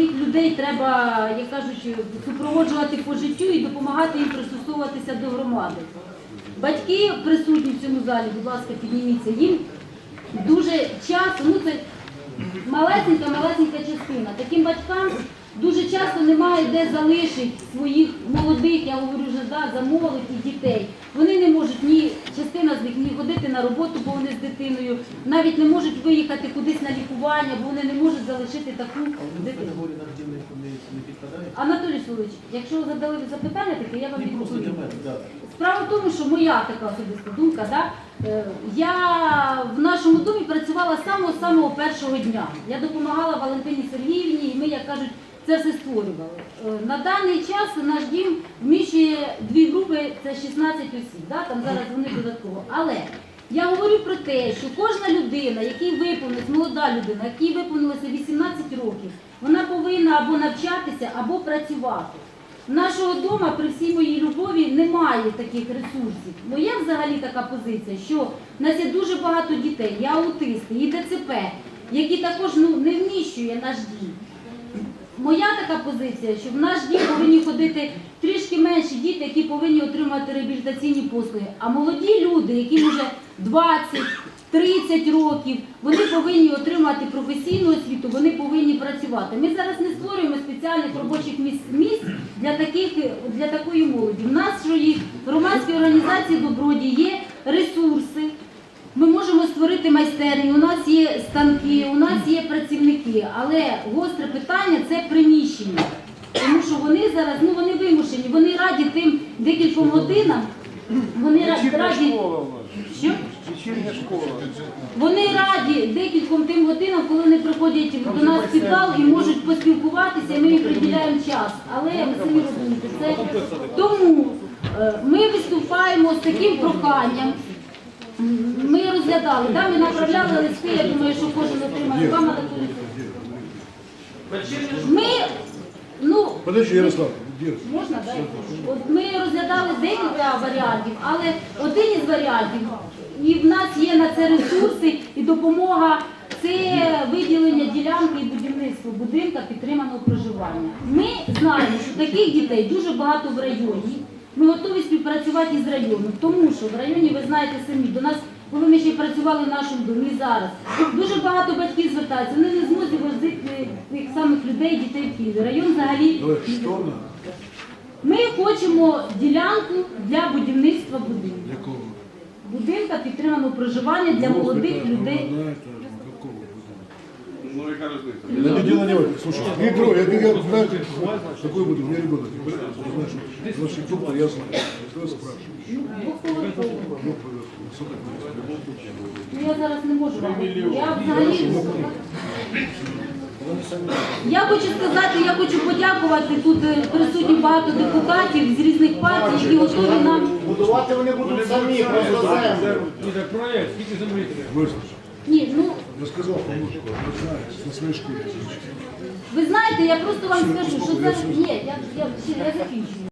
таких людей треба, як кажуть, супроводжувати по життю і допомагати їм пристосовуватися до громади. Батьки присутні в цьому залі, будь ласка, підніміться. Їм дуже часто, ну це малесенька, малесенька частина. Таким батькам дуже часто немає де залишити своїх молодих, я говорю вже да, за молодь і дітей. Вони не можуть ні частина з них ні ходити на роботу, бо вони з дитиною, навіть не можуть виїхати кудись на лікування, бо вони не можуть залишити таку дитину. Не, не. Анатолій Солович, якщо ви задали запитання таке, я вам Не відповім. Справа в тому, що моя така особиста думка, да? е, я в нашому домі працювала з самого самого першого дня. Я допомагала Валентині Сергіївні, і ми, як кажуть, це все створювали. Е, На даний час наш дім вміщує дві групи, це 16 осіб, да? там зараз вони додатково. Але я говорю про те, що кожна людина, якій виповнилась, молода людина, якій виповнилося 18 років, вона повинна або навчатися, або працювати. Нашого дома при всій моїй любові немає таких ресурсів. Моя взагалі така позиція, що в нас є дуже багато дітей, є аутисти, і ДЦП, які також ну, не вміщує наш дім. Моя така позиція, що в наш дім повинні ходити трішки менші діти, які повинні отримати реабілітаційні послуги. А молоді люди, яким вже 20, 30 років, вони повинні отримати професійну освіту, вони повинні працювати. Ми зараз не створюємо спеціальних робочих місць, місць для, таких, для такої молоді. В нашої громадської організації Доброді є ресурси. Ми можемо створити майстерні, у нас є станки, у нас є працівники, але гостре питання це приміщення. Тому що вони зараз, ну вони вимушені, вони раді тим декільком годинам, вони ра- раді, що? Вони раді декільком тим годинам, коли вони приходять до нас в підвал і можуть поспілкуватися, і ми їм приділяємо час. Але ви самі розумієте, це тому е, ми виступаємо з таким проханням. Ми розглядали, да, ми направляли листи, я думаю, що кожен отримає вам. Ми, ну, Подожди, Ярослав. Можна, да? От ми розглядали декілька варіантів, але один із варіантів, і в нас є на це ресурси і допомога, це виділення ділянки і будівництво будинка підтриманого проживання. Ми знаємо, що таких дітей дуже багато в районі. Ми готові співпрацювати із районом, тому що в районі, ви знаєте самі, до нас, коли ми ще працювали в нашому домі і зараз, дуже багато батьків звертаються, вони не зможуть возити тих самих людей, дітей в Києві. Район взагалі надо? ми хочемо ділянку для будівництва будинку. Будинка підтриманого проживання для молодих людей. Ну, это какого? Ну, яка різниця? Это дело не в этом. Слушай, Дмитро, я, я знаю, какой буду, у меня ребенок. Я знаю, что наши доктор, я знаю. Что спрашиваю? Ну, двохповерхово. Ну, сколько это? Ну я зараз не можу вам. Я взагалі. Я хочу сказати, я хочу подякувати тут е, присутні багато депутатів з різних партій, які готові нам. Будувати вони будуть самі, просто землю. Ні, так проект, скільки землі треба? Выслушай. Ні, ну я знаю, на своїй школе. ви знаєте, я просто вам скажу, що це... ні, я закінчую.